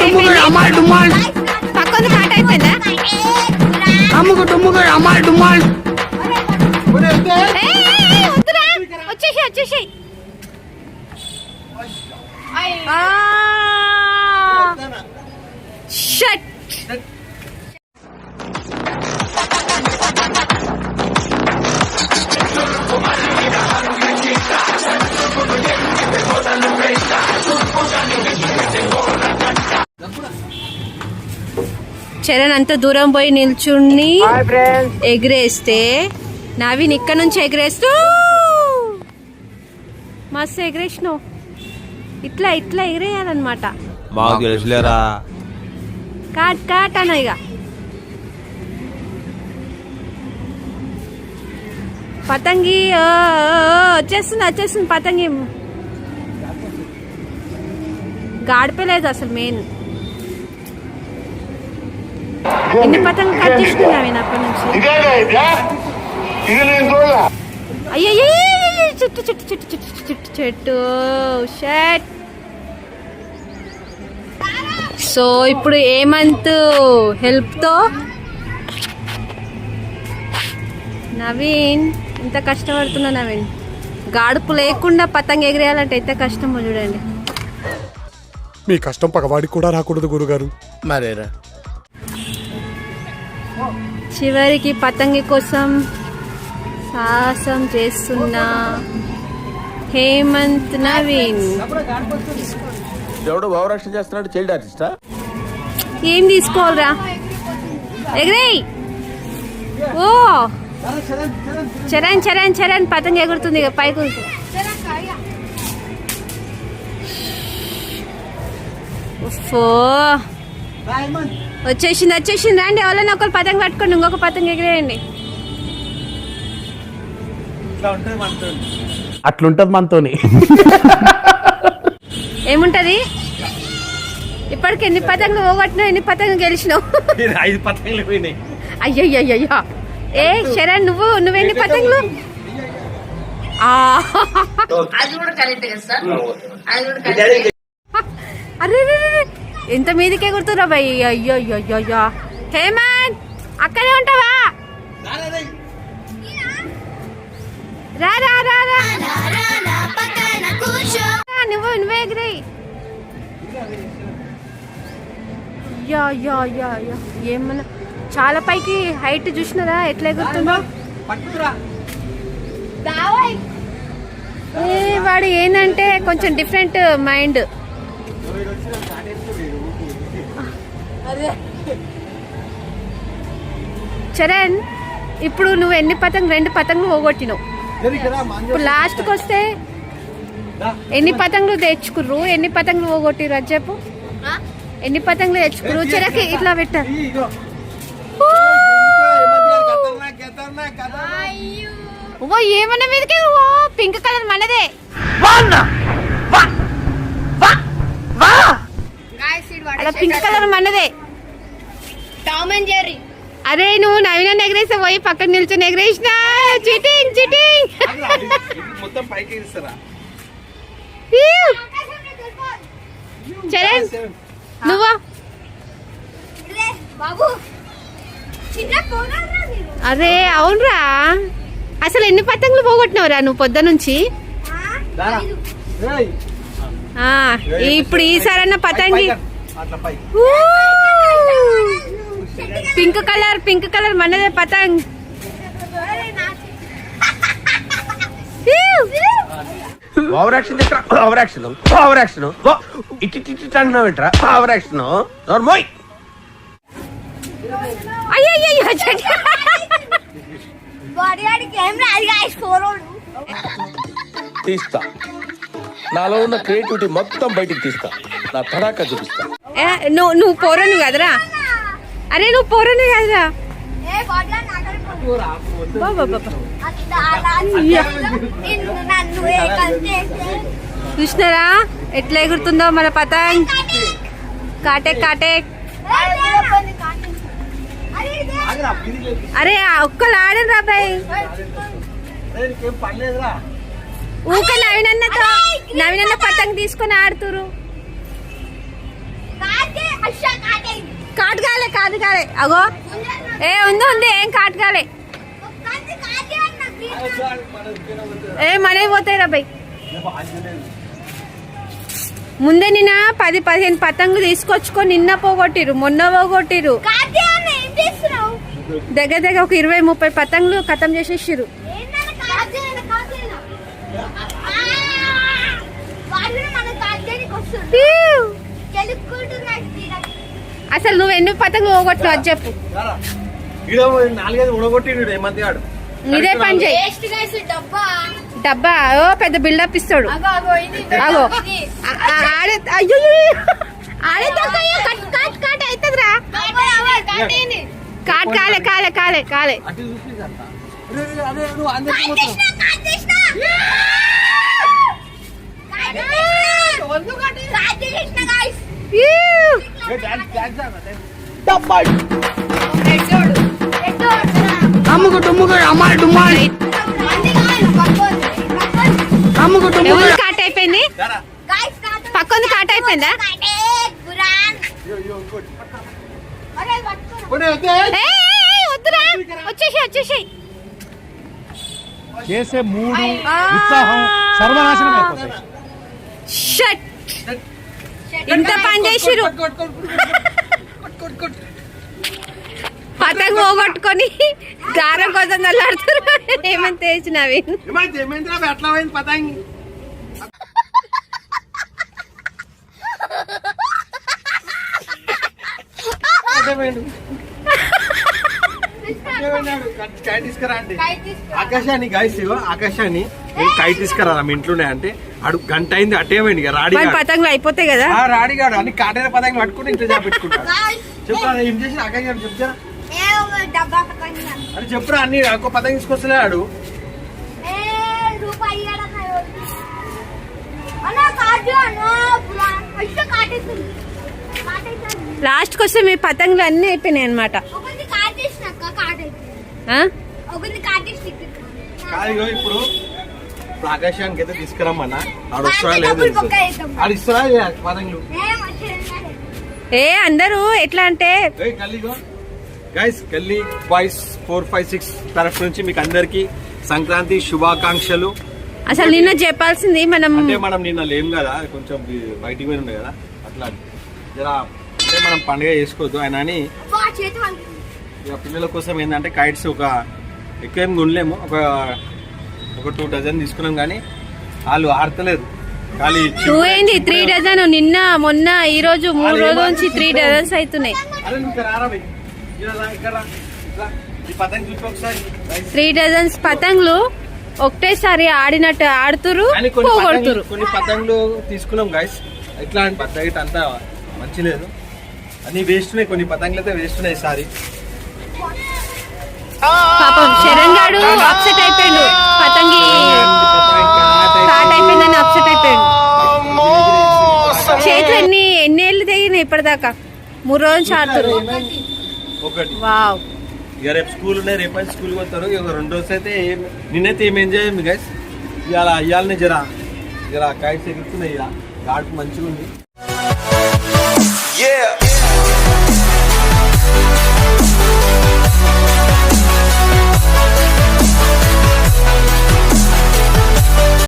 డుమ్ముకు అమ్మాయి డుమ్మాల్ పక్కన పాట అయిపోయిందా అమ్ముకు డుమ్ముకు అమ్మాయి డుమ్మాల్ వచ్చేసి వచ్చేసి షట్. చరణ్ అంత దూరం పోయి నిల్చుని ఎగిరేస్తే నవీన్ ఇక్కడ నుంచి ఎగిరేస్తూ. మస్తు ఎగిరేసినావు. ఇట్లా ఇట్లా ఎగిరేయాలన్నమాట. తెలుసులేరా. కాట్ కాట్ అన్న ఇక పతంగి వచ్చేస్తుంది వచ్చేస్తుంది పతంగి. గాడిపోలేదు అసలు మెయిన్. ఎన్ని పతంగి కట్ నేను అప్పటి నుంచి అయ్యయ్యో చెట్టు చెట్టు చెట్టు చెట్టు చెట్టు చెట్టు షట్ సో ఇప్పుడు ఏమంత్ హెల్ప్తో నవీన్ ఎంత కష్టపడుతున్నా నవీన్. గాడుపు లేకుండా పతంగ ఎగిరేయాలంటే ఎంత కష్టమో చూడండి. మీ కష్టం పగవాడికి కూడా రాకూడదు గురుగారు. మరేరా? చివరికి పతంగి కోసం సాహసం చేస్తున్న హేమంత్ నవీన్. ఎవడో భావరక్షణ చేస్తున్నాడు చైల్డ్ ఆర్టిస్టా? ఏం తీసుకోవాలరా? ఎగిరేయ్! ఓ! చరణ్ చరణ్ చరణ్ పతంగ ఎగురుతుంది పైకి ఉఫ్ఫో. వచ్చేసింది వచ్చేసింది. రండి ఎవరైనా ఒకరు పతంగ పట్టుకోండి ఇంకొక పతంగ ఎగిరేయండి. అట్లుంటది మనతోని. ఏముంటది? ఇప్పటికి ఎన్ని పతంగ పోగొట్టినావు ఎన్ని పతంగ గెలిచినావు? ఐదు పథకాలు పోయినాయి. అయ్యయ్యయ్యో ఏ శరణ్ నువ్వు నువ్వెన్ని పతంగులు? ఆ. అరే ఎంత మీదకే గుర్తురా భయ్. అయ్యో అయ్యో అయ్యో అయ్యో హేమంత్ అక్కడే ఉంటావా? రా రా రా రా. నువ్వు నువ్వే ఎగిరేయ్ యా యా యా యా ఏమన్నా చాలా పైకి హైట్ చూసినారా? ఎట్లా ఎగురుతుందో? వాడు ఏంటంటే కొంచెం డిఫరెంట్ మైండ్. చరణ్ ఇప్పుడు నువ్వు ఎన్ని పతంగ్ రెండు పతంగులు పోగొట్టినావు. ఇప్పుడు లాస్ట్కి వస్తే ఎన్ని పతంగులు తెచ్చుకుర్రు? ఎన్ని పతంగులు పోగొట్టిర్రు అది చెప్పు. ఎన్ని పతంగులు తెచ్చుకుర్రు? చెరకి ఇట్లా పెట్టారు ఓ ఏమన్నా మీదకి? ఓ పింక్ కలర్ మనదే. అలా పింక్ కలర్ మనదే. టామ్ అండ్ జెర్రీ అరే నువ్వు నవీన ఎగరేసా పోయి పక్కన నిల్చొని ఎగరేసిన చిటింగ్ చిటింగ్ మొత్తం పైకి ఇస్తారా చరణ్ నువ్వు? బాబు. అరే అవునరా. అసలు ఎన్ని పతంగులు పోగొట్టినవురా నువ్వు పొద్దు నుంచి? ఆ, ఇప్పుడు ఈసారన్న పతంగి. అట్లా పై ఊ! పింక్ కలర్ పింక్ కలర్ మనదే పతంగ్. ఓవరాక్షన్ ఓవరాక్షన్ అంటున్నావు ఏంట్రా? నోర్మోయ్ రాదు గాయస్ ఫోరోడు తీస్తా. నాలో ఉన్న క్రియేటివిటీ మొత్తం బయటికి తీస్తా. నా తడాక చూపిస్తా. నువ్వు నువ్వు పోరను కదరా. అరే నువ్వు పోరను కదరా. ఏ బాడీ ఆడి నాకలి బాబా బాబా అట్లా అలా నిన్ను నన్ను ఏ కంటే చూసినారా? ఎట్లా ఎగురుతుందో మన పతంగ్. కాటే. కాటే అరే ఆ ఒక్కలు ఆడను రాబాయ్ ఏం పర్లేదురా ఊక నవీనన్నతో నవీనన్న పతంగ్ తీసుకొని ఆడుతురు కాటుగాలే కాటుగాలే అగో. ఏ ఉంది ఉంది ఏం కాటుగాలే కాటే కాటే అన్న ప్లీజ్ ఏ మనవి పోతాయి రా బై. ముందే నిన్న పది పదిహేను పతంగు తీసుకొచ్చుకొని నిన్న పోగొట్టిరు మొన్న పోగొట్టిరు దగ్గర దగ్గర ఒక ఇరవై ముప్పై పతంగులు ఖతం చేసేసిరు అసలు నువ్వు ఎన్ని పతంగులు పోగొట్టినావు అది చెప్పు. నాలుగైదు ఆడు. ఇదే పని చేయి. డబ్బా. డబ్బా? ఓ పెద్ద బిల్డప్ ఇస్తాడు. అగో ఆడే అయ్యో ఆడే కట్ కట్ కట్ అవుతుందిరా. కాట్ కాలే కాలే కాలే కాలే. అటు అమ్ముకు డుమ్ముకు అమ్మాయి డుమ్మాల్. అమ్ముకు డుమ్ముకు కాట్ అయిపోయింది. పక్కొంది కాట్ అయిపోయిందా వద్దురా. వచ్చేసి వచ్చేసి చేసే మూడు ఉత్సాహం సర్వనాశనం షట్. ఇంత పని చేసిరు. పతంగ పోగొట్టుకొని గారం కోసం నల్లాడుతున్నారు. ఏమని తెచ్చినవి ఎట్లా పోయింది పతంగి. ఆకాశాన్ని గాయస్ ఆకాశాన్ని. నేను కైట్ తీసుకురా మీ ఇంట్లోనే అంటే? అడు గంట అయింది అట్టే పోయింది రాడి పతంగులు అయిపోతాయి కదా. ఆ రాడిగాడు అన్ని కాటేర పతంగి పట్టుకుని ఇంట్లో చేపెట్టుకుంటాడు. Guys, చెప్పురా ఏం చేసి చెప్తారా ఒక అని చెప్పురా అన్ని ఒక్క పతంగి తీసుకొస్తున్నాడు కాటు. లాస్ట్ వస్తే మీ పతంగులు అన్ని అయిపోయినాయి అనమాట ఇప్పుడు ఆకాశానికి అయితే తీసుకురమ్మన్నా. ఆడు లేదు. ఆడు పతంగులు ఏం అందరూ ఎట్లా అంటే గైస్ కల్లి బాయ్స్ ఫోర్ ఫైవ్ సిక్స్ తరఫు నుంచి మీకు అందరికి సంక్రాంతి శుభాకాంక్షలు. అసలు నిన్న చెప్పాల్సింది మనం అంటే మనం నిన్న లేం కదా కొంచెం బయటికి పోయి ఉండే కదా అట్లా. జరా అంటే మనం పండుగ చేసుకోవద్దు ఆయన అని పిల్లల కోసం ఏంటంటే కైట్స్ ఒక ఎక్కువ ఏం కొనలేము. ఒక ఒక టూ డజన్ తీసుకున్నాం కానీ వాళ్ళు ఆడతలేరు ఖాళీ టూ అయింది త్రీ డజన్ నిన్న మొన్న ఈ రోజు మూడు రోజుల నుంచి త్రీ డజన్స్ అవుతున్నాయి త్రీ డజన్స్ పతంగులు ఒకటేసారి ఆడినట్టు ఆడుతురు పోగొడుతురు పతంగులు కొన్ని పతంగులు తీసుకున్నాం గైస్ ఎట్లా అంటే పతంగి అంతా మంచి లేదు. అన్ని వేస్ట్ ఉన్నాయి. కొన్ని పతంగులు అయితే వేస్ట్ ఉన్నాయి ఈసారి. పాపం శరణ్ ఇప్పటిదాకా మూడు రోజులు నుంచి ఆడుతురు ఒకటి. వావ్. ఇక రేపు స్కూల్ ఉన్నాయి రేపు అయితే స్కూల్ పోతారు. ఇక రెండు రోజులు అయితే ఏం నిన్నైతే ఏం ఎంజాయ్ అయింది గైస్ ఇవాళ ఇవాళనే జరా. జరా కైట్స్ ఎగురుతున్నాయి ఇక ఘాట్ మంచిగా ఉంది.